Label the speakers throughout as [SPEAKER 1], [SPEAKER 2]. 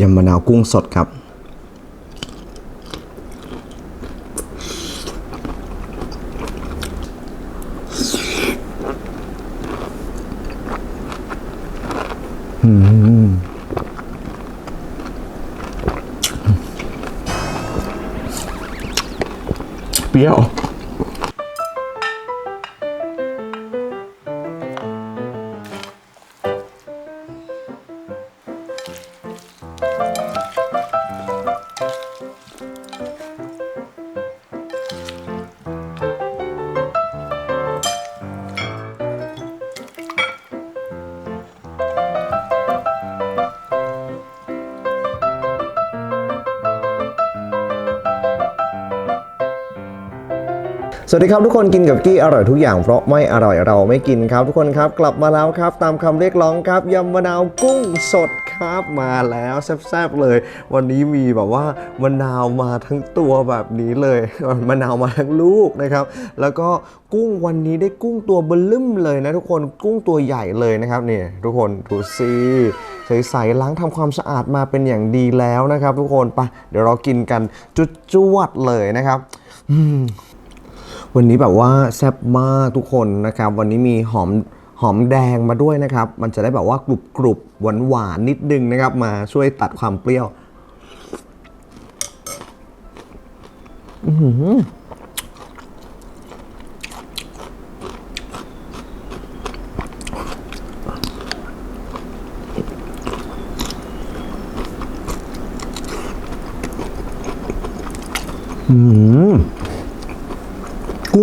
[SPEAKER 1] ยำมะนาวกุ้งสดครับเปรี้ยว สวัสดีครับทุกคนกินกับกี้อร่อยทุกอย่างเพราะไม่อร่อยเราไม่กินครับทุกคนครับกลับมาแล้วครับ ตามคำเรียกร้องครับยำมะนาวกุ้งสดครับมาแล้วแซ่บๆเลย วันนี้มีแบบว่ามะนาวมาทั้งตัวแบบนี้เลยมะนาวมาทั้งลูกนะครับ แล้วก็กุ้งวันนี้ได้กุ้งตัวเบลึ่มเลยนะทุกคนกุ้งตัวใหญ่เลยนะครับเนี่ยทุกคนดูสิใสๆล้างทำความสะอาดมาเป็นอย่างดีแล้วนะครับ ทุกคนไปเดี๋ยวเรากินกันจุดจวดเลยนะครับ วันนี้แบบว่าแซ่บมากทุกคนนะครับ วันนี้มีหอมหอมแดงมาด้วยนะครับ มันจะได้แบบว่ากรุบกรุบหวานหวานนิดนึงนะครับ มาช่วยตัดความเปรี้ยวอื้อ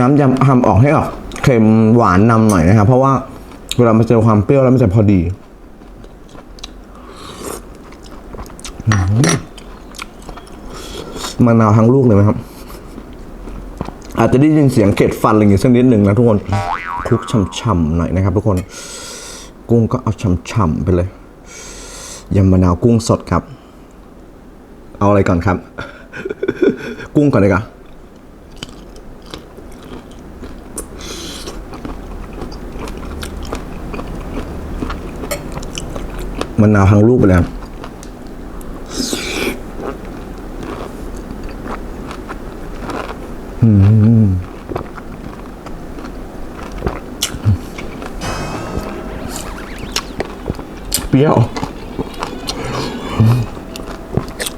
[SPEAKER 1] น้ำยำทำออกให้ออกเค็มหวานนำหน่อยนะครับ เพราะว่าเวลามาเจอความเปรี้ยวแล้วมันจะพอดีมะนาวทั้งลูกเลยไหมครับ อาจจะได้ยินเสียงเข็ดฟันอะไรอย่างงี้สักนิดหนึ่งนะทุกคนคลุกช่ำๆหน่อยนะครับ ทุกคน กุ้งก็เอาช่ำๆไปเลยยำมะนาวกุ้งสดครับ เอาอะไรก่อนครับ กุ้งก่อนเลยก่อน มะนาวทั้งลูกไปแล้วอืมเปรี้ยว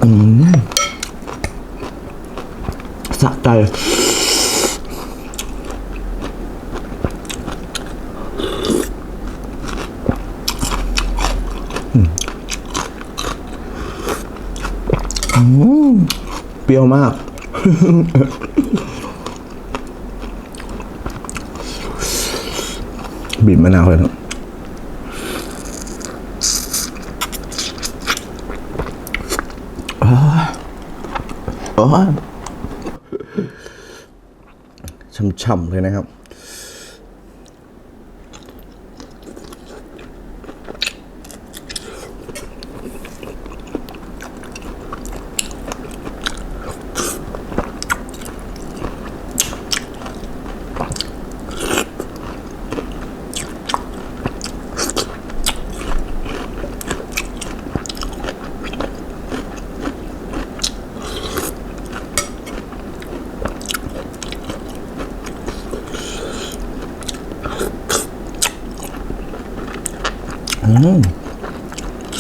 [SPEAKER 1] อืมสะใจ ยวมาก บีบมะนาวเลยนะอ้าวอ้าวช่ำๆเลยนะครับ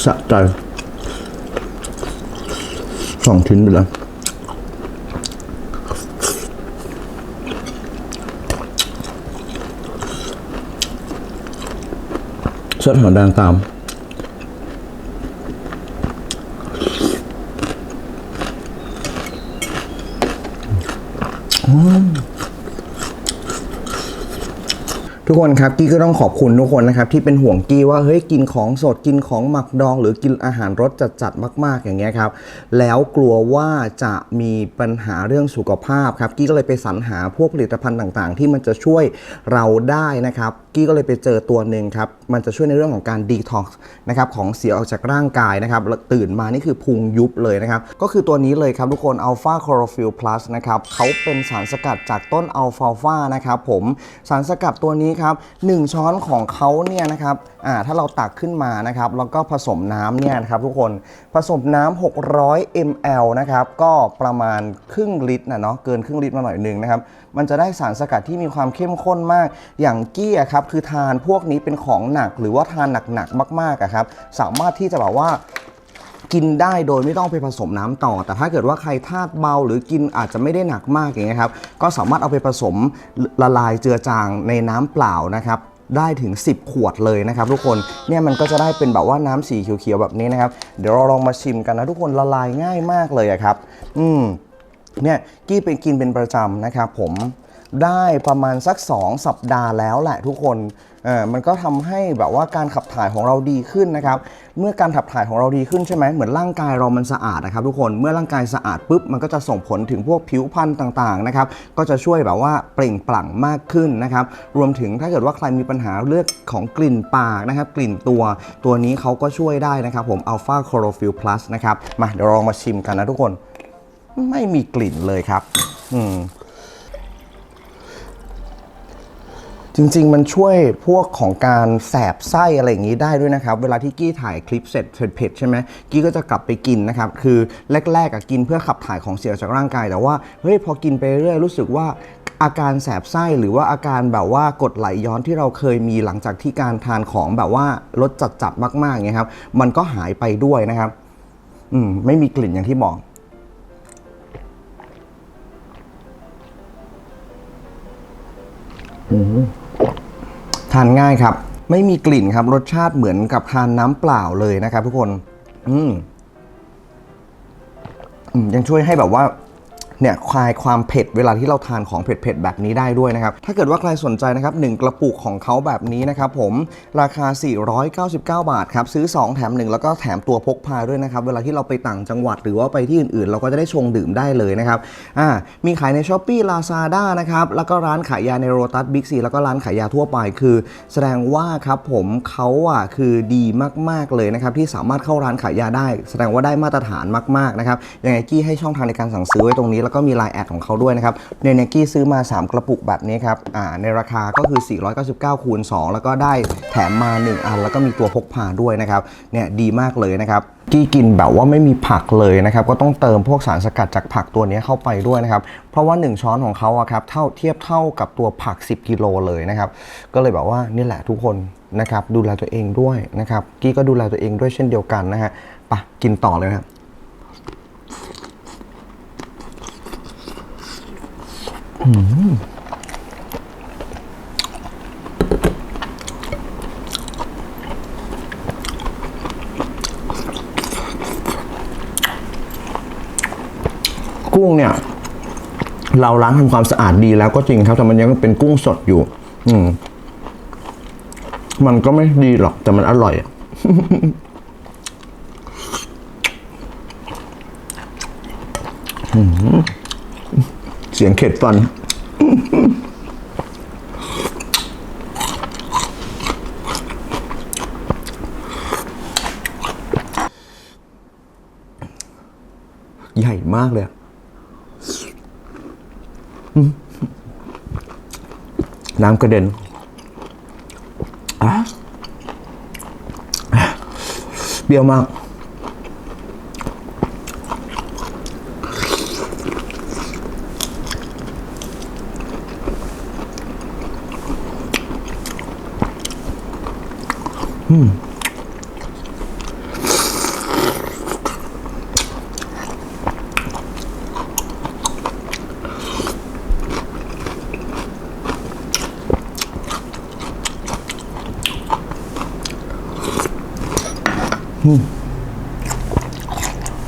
[SPEAKER 1] สะใจสองชิ้นไปแล้วซอสหอมแดงตามน ทุกคนครับกี้ก็ต้องขอบคุณทุกคนนะครับที่เป็นห่วงกี้ว่าเฮ้ยกินของสดกินของหมักดอง หรือกินอาหารรสจัดๆมาก ๆ อย่างเงี้ยครับแล้วกลัวว่าจะมีปัญหาเรื่องสุขภาพครับกี้ก็เลยไปสรรหาพวกผลิตภัณฑ์ต่างๆ ที่มันจะช่วยเราได้นะครับ กี้ก็เลยไปเจอตัวหนึ่งครับ มันจะช่วยในเรื่องของการดีท็อกซ์นะครับของเสียออกจากร่างกายนะครับตื่นมานี่คือพุงยุบเลยนะครับ ก็คือตัวนี้เลยครับทุกคนอัลฟาคอโรฟิลพลัสนะครับเขาเป็นสารสกัดจากต้นอัลฟาฟานะครับผมสารสกัดตัวนี้ครับหนึ่งช้อนของเขาเนี่ยนะครับอ่าถ้าเราตักขึ้นมานะครับแล้วก็ผสมน้ำเนี่ยนะครับทุกคนผสมน้ำ600 ml นะครับก็ประมาณครึ่งลิตรนะเนาะเกินครึ่งลิตรมาหน่อยหนึ่งนะครับ มันจะได้สารสกัดที่มีความเข้มข้นมาก อย่างกี้อะครับ คือทานพวกนี้เป็นของหนัก หรือว่าทานหนักๆมากๆครับ สามารถที่จะแบบว่ากินได้โดยไม่ต้องไปผสมน้ำต่อ แต่ถ้าเกิดว่าใครธาตุเบาหรือกินอาจจะไม่ได้หนักมากอย่างเงี้ยครับ ก็สามารถเอาไปผสมละลายเจือจางในน้ำเปล่านะครับได้ถึง 10 ขวดเลยนะครับ ทุกคนเนี่ยมันก็จะได้เป็นแบบว่าน้ำสีเขียวๆแบบนี้นะครับ เดี๋ยวเราลองมาชิมกันนะทุกคนละลายง่ายมากเลยครับ อืม เนี่ยกี้ไปกินเป็นประจำนะครับผมได้ประมาณสัก 2 สัปดาห์แล้วแหละทุกคนเออมันก็ทำให้แบบว่าการขับถ่ายของเราดีขึ้นนะครับ เมื่อการขับถ่ายของเราดีขึ้นใช่ไหมเหมือนร่างกายเรามันสะอาดนะครับทุกคน เมื่อร่างกายสะอาดปุ๊บ มันก็จะส่งผลถึงพวกผิวพรรณต่างๆนะครับ ก็จะช่วยแบบว่าเปล่งปลั่งมากขึ้นนะครับ รวมถึงถ้าเกิดว่าใครมีปัญหาเรื่องของกลิ่นปากนะครับ กลิ่นตัว ตัวนี้เขาก็ช่วยได้นะครับ ผมอัลฟาคลอโรฟิลพลัสนะครับ มาเดี๋ยวลองมาชิมกันนะทุกคน ไม่มีกลิ่นเลยครับ อืมจริง ๆ มันช่วยพวกของการแสบไส้อะไรอย่างนี้ได้ด้วยนะครับ เวลาที่กี้ถ่ายคลิปเสร็จเผ็ดใช่ไหมกี้ก็จะกลับไปกินนะครับ คือแรกๆอะกินเพื่อขับถ่ายของเสียจากร่างกาย แต่ว่าเฮ้ยพอกินไปเรื่อยรู้สึกว่าอาการแสบไส้หรือว่าอาการแบบว่ากดไหลย้อนที่เราเคยมีหลังจากที่การทานของแบบว่ารสจัดๆมากๆอย่างเงี้ยครับ มันก็หายไปด้วยนะครับ อืมไม่มีกลิ่นอย่างที่บอก ทานง่ายครับ ไม่มีกลิ่นครับรสชาติเหมือนกับทานน้ำเปล่าเลยนะครับ ทุกคน อืมยังช่วยให้แบบว่า เนี่ยคลายความเผ็ดเวลาที่เราทานของเผ็ดๆแบบนี้ได้ด้วยนะครับ ถ้าเกิดว่าใครสนใจนะครับ1กระปุกของเขาแบบนี้นะครับผมราคา 499 บาทครับซื้อ 2 แถม 1 แล้วก็แถมตัวพกพาด้วยนะครับ เวลาที่เราไปต่างจังหวัดหรือว่าไปที่อื่นๆ เราก็จะได้ชงดื่มได้เลยนะครับอ่ามีขายใน s h อ p e e Lazada นะครับแล้วก็ร้านขายยาในโรตัสบิ๊กซีแล้วก็ร้านขายยาทั่วไปคือ แสดงว่าครับผมเขาอะคือดีมากๆเลยนะครับที่สามารถเข้าร้านขายยาได้ แสดงว่าได้มาตรฐานมากๆนะครับยังไงกี้ให้ช่องทางในการสั่งซื้อไว้ตรงนี้แล้วก็มีไลน์แอดของเขาด้วยนะครับในเนกี้ซื้อมา 3 กระปุกแบบนี้ครับอ่าในราคาก็คือ 499คูณ2แล้วก็ได้แถมมา 1 อัน แล้วก็มีตัวพกพาด้วยนะครับเนี่ยดีมากเลยนะครับกี้กินแบบว่าไม่มีผักเลยนะครับก็ต้องเติมพวกสารสกัดจากผักตัวนี้เข้าไปด้วยนะครับเพราะว่า 1 ช้อนของเขาอะครับเท่าเทียบเท่ากับตัวผัก 10 กิโลเลยนะครับก็เลยแบบว่านี่แหละทุกคนนะครับดูแลตัวเองด้วยนะครับกี้ก็ดูแลตัวเองด้วยเช่นเดียวกันนะฮะปะกินต่อเลยนะครับ กุ้งเนี่ย เราล้างทำความสะอาดดีแล้วก็จริงครับแต่มันยังเป็นกุ้งสดอยู่ อืม มันก็ไม่ดีหรอก แต่มันอร่อยอะ เสียงเข็ดฟัน ใหญ่มากเลยน้ำกระเด็นอะเปรี้ยวมาก เ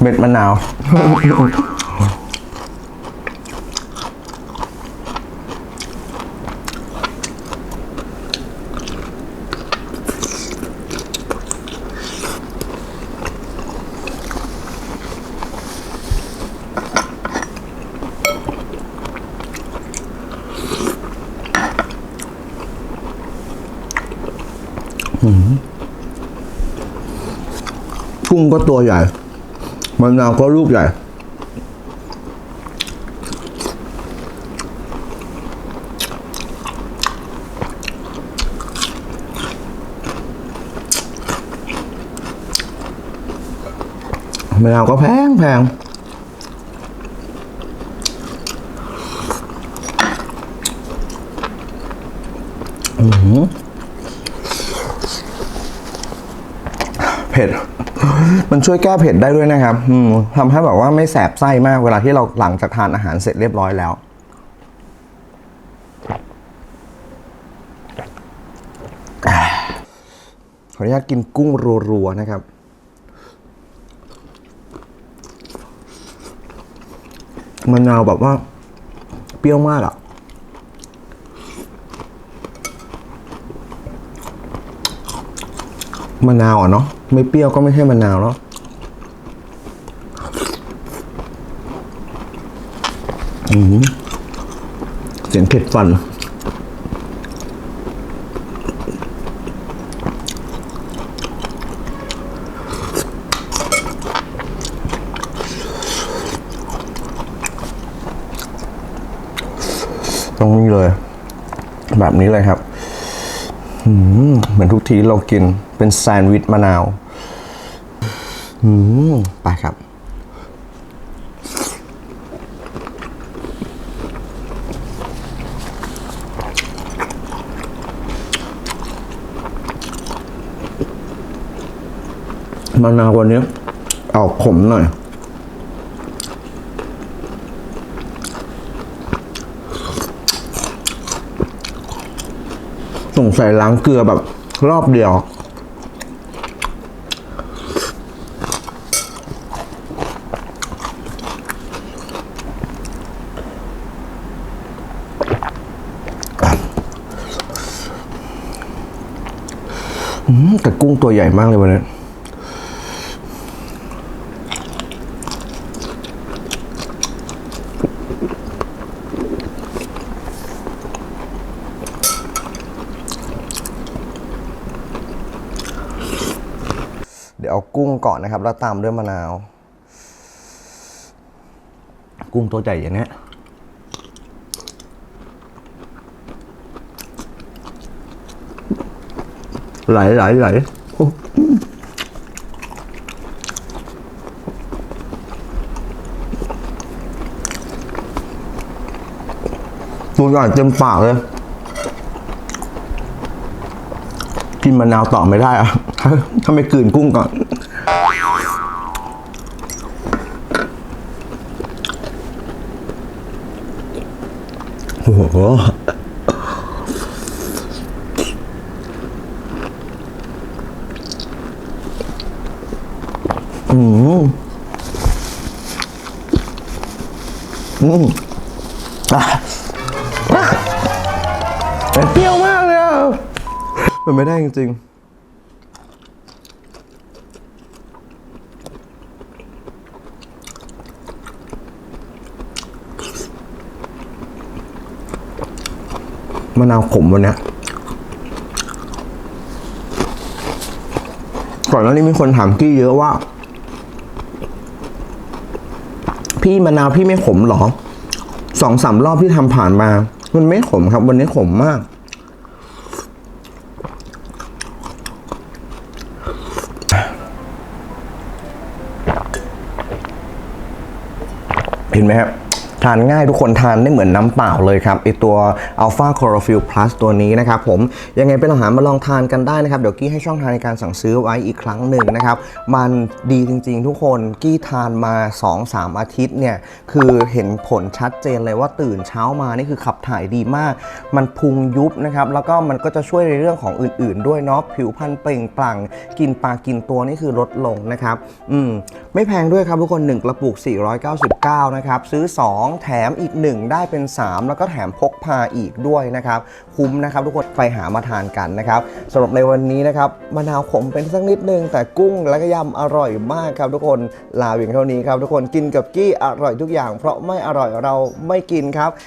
[SPEAKER 1] ม็ดมะนาว กุ้งก็ตัวใหญ่มะนาวก็ลูกใหญ่ มะนาวก็แพงแพงอื้อหือเผ็ด มันช่วยแก้เผ็ดได้ด้วยนะครับทำให้แบบว่าไม่แสบไส้มากเวลาที่เราหลังจากทานอาหารเสร็จเรียบร้อยแล้ว ขออนุญาตกินกุ้งรัวๆนะครับมะนาวแบบว่า เปรี้ยวมากอะ มะนาวอะเนาะไม่เปรี้ยวก็ไม่ใช่มะนาวแล้วอืมเสียงเผ็ดฟัน ตรงนี้เลย แบบนี้เลยครับอืมเหมือนทุกทีเรากิน เป็นแซนด์วิชมะนาวอืมไปครับ มะนาววันนี้ออกขมหน่อยสงสัยล้างเกลือแบบรอบเดียว แต่กุ้งตัวใหญ่มากเลยวันนี้เดี๋ยวเอากุ้งก่อนนะครับ แล้วตามด้วยมะนาว กุ้งตัวใหญ่อย่างนี้ ไหลไหลไหลโอ้ตัวใหญ่เต็มปากเลย กินมะนาวต่อไม่ได้อะถ้าไม่กลืนกุ้งก่อนโอ้โห อืมอืมอะเปรี้ยวมากเลยอะมันไม่ได้จริงๆมะนาวขมวันนี้ก่อนหน้านี้มีคนถามกี้เยอะว่า พี่มะนาวพี่ไม่ขมเหรอสองสามรอบที่ทำผ่านมา มันไม่ขมครับ วันนี้ขมมาก เห็นไหมครับ ทานง่ายทุกคนทานได้เหมือนน้ำเปล่าเลยครับไอตัว Alpha Chlorophyll Plus ตัวนี้นะครับผมยังไงเป็นอาหารมาลองทานกันได้นะครับ เดี๋ยวกี้ให้ช่องทางในการสั่งซื้อไว้อีกครั้งหนึ่งนะครับ มันดีจริงๆทุกคนกี้ทานมา 2-3 อาทิตย์เนี่ย คือเห็นผลชัดเจนเลยว่าตื่นเช้ามานี่คือขับถ่ายดีมาก มันพุงยุบนะครับ แล้วก็มันก็จะช่วยในเรื่องของอื่นๆ ด้วยเนาะผิวพรรณเปล่งปลั่ง กินปลากินตัวนี่คือลดลงนะครับ อืมไม่แพงด้วยครับทุกคน 1 กระปุก 499 นะครับ ซื้อ 2 2 แถมอีก 1 ได้เป็น 3 แล้วก็แถมพกพาอีกด้วยนะครับ คุ้มนะครับทุกคนไปหามาทานกันนะครับสำหรับในวันนี้นะครับมะนาวขมเป็นสักนิดนึง แต่กุ้งและก็ยำอร่อยมากครับทุกคนลาเพียงเท่านี้ครับทุกคนกินกับกี้อร่อยทุกอย่าง เพราะไม่อร่อยเราไม่กินครับ